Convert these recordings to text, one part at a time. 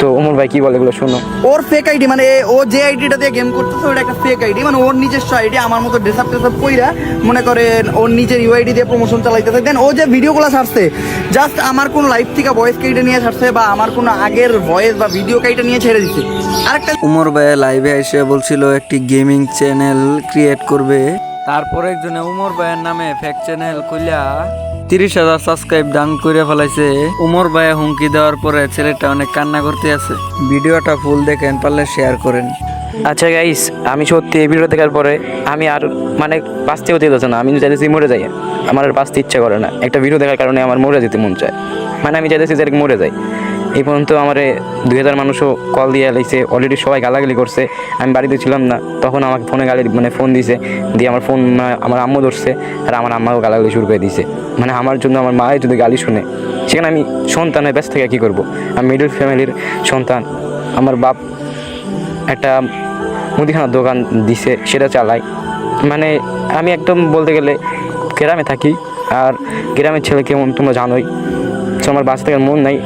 তো ওমর ভাই কি বলে এগুলো শোনো। ওর ফেক আইডি মানে এ- ও যে আইডিটা দিয়ে গেম করতেছে ওটা একটা ফেক আইডি মানে ওর নিজস্ব আইডি আমার মতো ড্রেস আপ টেসআপ কইরা মনে করেন ওর নিজের ইউআইডি দিয়ে প্রমোশন চালাইতেছে। দেন ও যে ভিডিওগুলো ছাড়ছে জাস্ট আমার কোন লাইভ থেকে ভয়েস কেটে নিয়ে ছাড়ছে বা আমার কোনো আগের ভয়েস বা ভিডিও কেটে নিয়ে ছেড়ে দিচ্ছে আরেকটা উমর ভাইয়া লাইভে এসে বলছিল একটি গেমিং চ্যানেল ক্রিয়েট করবে। তারপর একজনে উমর ভাইয়ের নামে ফেক চ্যানেল খুলিয়া তিরিশ হাজার সাবস্ক্রাইব ডান করে ফেলাইছে। উমর ভাইয়া হুমকি দেওয়ার পরে ছেলেটা অনেক কান্না করতে আছে। ভিডিওটা ফুল দেখেন, পারলে শেয়ার করেন। আচ্ছা গাইস আমি সত্যি এই ভিডিও দেখার পরে আমি আর মানে বাঁচতেও দিতেছে না। আমি চাইতেছি মরে যাই, আমার আর বাঁচতে ইচ্ছা করে না। একটা ভিডিও দেখার কারণে আমার মরে যেতে মন চায়। মানে আমি চাইতেছি যে মরে যাই। এই পর্যন্ত আমার দুই হাজার মানুষও কল দিয়ে লাইছে অলরেডি সবাই গালাগালি করছে। আমি বাড়িতে ছিলাম না। তখন আমাকে ফোনে গালি মানে ফোন দিছে। দিয়ে আমার ফোন আমার আম্মু ধরছে আর আমার আম্মাও গালাগালি শুরু করে দিছে। মানে আমার জন্য আমার মায়ের যদি গালি শুনে, সেখানে আমি সন্তানের ব্যস্ত থেকে কী করব? আমি মিডল ফ্যামিলির সন্তান। আমার বাপ একটা মুদিখানার দোকান দিছে, সেটা চালাই মানে আমি একদম বলতে গেলে গ্রামে থাকি। আর গ্রামের ছেলে কেমন তোমরা জানোই। আমার বাচ্চা থেকে মন নাই।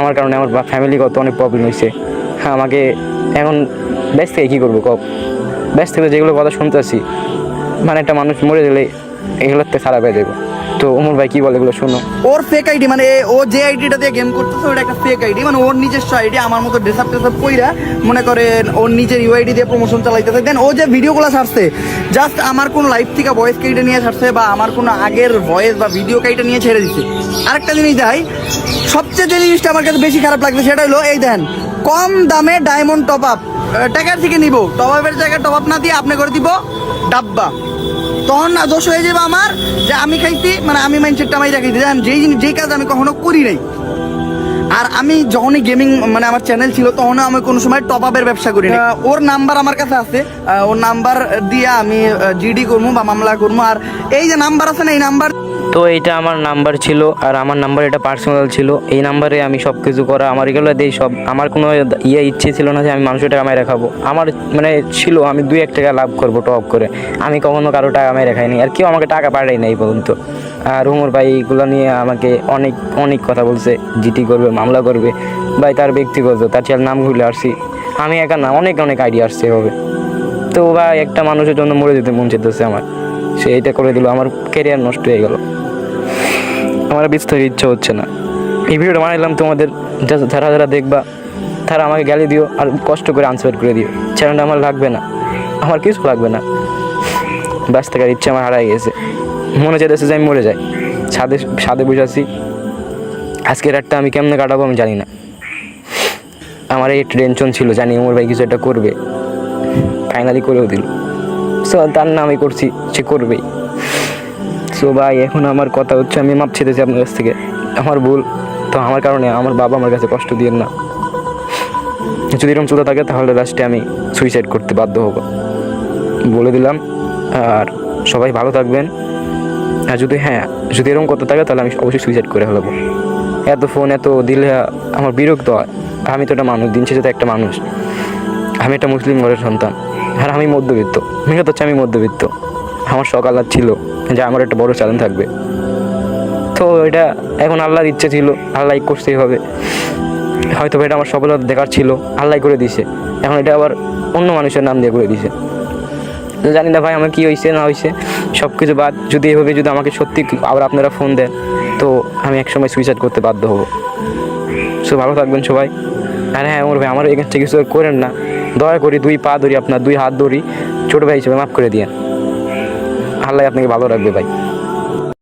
আমার কারণে আমার ফ্যামিলিগত অনেক প্রবলেম হয়েছে। হ্যাঁ আমাকে এখন ব্যস্ত থেকে কী করব কব ব্যস্ত থেকে যেগুলো কথা শুনতেছি মানে একটা মানুষ মরে গেলে এগুলোতে খারাপ হয়ে যাব। তো অমর ভাই কী বলে এগুলো শোনো। ওর ফেক আইডি মানে ও যে আইডিটা দিয়ে গেম করতেছে ওটা একটা ফেক আইডি মানে ওর নিজস্ব আইডি আমার মতো ড্রেস আপ টেসআপ কইরা মনে করেন ওর নিজের ইউ ইউআইডি দিয়ে প্রমোশন চালাইতেছে। দেন ও যে ভিডিওগুলো ছাড়ছে জাস্ট আমার কোন লাইভ থেকে ভয়েস কেটে নিয়ে ছাড়ছে বা আমার কোনো আগের ভয়েস বা ভিডিও কেটে নিয়ে ছেড়ে দিচ্ছে আরেকটা জিনিস দেখাই সবচেয়ে যে জিনিসটা আমার কাছে বেশি খারাপ লাগছে সেটা হলো, এই দেন কম দামে ডায়মন্ড টপ আপ টাকার থেকে নিব টপ আপের জায়গায় টপ আপ না দিয়ে আপনি করে দিব ডাব্বা। তখন না দোষ হয়ে যাবে আমার যে আমি খাইছি মানে আমি মাইন্ডসেটটা আমি রাখাইছি জানেন যেই জিনিস যেই কাজ আমি কখনো করি নাই আর আমি যখনই গেমিং মানে আমার চ্যানেল ছিল তখন আমি কোনো সময় টপ আপের ব্যবসা করি না ওর নাম্বার আমার কাছে আছে। ওর নাম্বার দিয়ে আমি জিডি করব বা মামলা করব আর এই যে নাম্বার আছে না এই নাম্বার তো এইটা আমার নাম্বার ছিল আর আমার নাম্বার এটা পার্সোনাল ছিল। এই নাম্বারে আমি সব কিছু করা আমার এগুলো দেই সব আমার কোনো ইয়ে ইচ্ছে ছিল না যে আমি মানুষের টাকা মেরে খাব। আমার মানে ছিল আমি দুই এক টাকা লাভ করব টপ করে। আমি কখনো কারও টাকা মেরে খাইনি আর কেউ আমাকে টাকা পাঠাই নাই পর্যন্ত। আর উমর ভাই এগুলো নিয়ে আমাকে অনেক অনেক কথা বলছে, জিটি করবে, মামলা করবে। ভাই, তার ব্যক্তিগত, তার ছেলের নাম ঘুরলে আসছি। আমি একা না, অনেক অনেক আইডিয়া আসছে এভাবে। তো ভাই, একটা মানুষের জন্য মরে যেতে মন চেতেছে আমার। সে এইটা করে দিল, আমার ক্যারিয়ার নষ্ট হয়ে গেল। আমার বিস্তারিত ইচ্ছা হচ্ছে না। এই ভিডিওটা বানাইলাম তোমাদের, যারা যারা দেখবা, তারা আমাকে গালি দিও আর কষ্ট করে আনসার করে দিও। চ্যানেলটা আমার লাগবে না। আমার কিছু লাগবে না। ব্যস্ত থাকার ইচ্ছা আমার হারাই গেছে। মনে চাইতেছে যে আমি মরে যাই। ছাদে ছাদে বসে আছি। আজকের রাতটা আমি কেমনে কাটাবো আমি জানি না। আমার এই টেনশন ছিল, জানি ওমর ভাই কিছু একটা করবে। ফাইনালি করেও দিল। সো তার নামই করছি, সে করবেই। সো ভাই, এখন আমার কথা হচ্ছে, আমি মাপ ছেড়েছি আপনার কাছ থেকে। আমার ভুল, তো আমার কারণে আমার বাবা আমার কাছে কষ্ট দিয়েন না। যদি এরকম চলতে থাকে, তাহলে লাস্টে আমি সুইসাইড করতে বাধ্য হব। বলে দিলাম। আর সবাই ভালো থাকবেন। আর যদি হ্যাঁ যদি এরকম করতে থাকে, তাহলে আমি অবশ্যই সুইসাইড করে ফেলব। এত ফোন এত দিলে, আমার বিরক্ত হয়। আমি তো একটা মানুষ, দিন শেষে তো একটা মানুষ। আমি একটা মুসলিম ঘরের সন্তান। আর আমি মধ্যবিত্ত। মেয়ে হচ্ছে আমি মধ্যবিত্ত। আমার সকাল আর ছিল যে আমার একটা বড় চ্যালেঞ্জ থাকবে। তো এটা এখন আল্লাহর ইচ্ছে ছিল, আল্লাহ করতেই হবে। হয়তো এটা আমার সফলতা দেখার ছিল, আল্লাহ করে দিছে এখন এটা আবার অন্য মানুষের নাম দিয়ে করে দিছে জানি না ভাই আমার কী হয়েছে না হয়েছে সব কিছু বাদ, যদি এভাবে যদি আমাকে সত্যি আবার আপনারা ফোন দেন, তো আমি একসময় সুইসাইড করতে বাধ্য হব। সো ভালো থাকবেন সবাই। আর হ্যাঁ ওর ভাই আমার এখান থেকে কিছু করেন না। দয়া করি দুই পা ধরি আপনার, দুই হাত ধরি। ছোটো ভাই হিসেবে মাফ করে দিয়ে আল্লাহ আপনাকে ভালো রাখবে ভাই।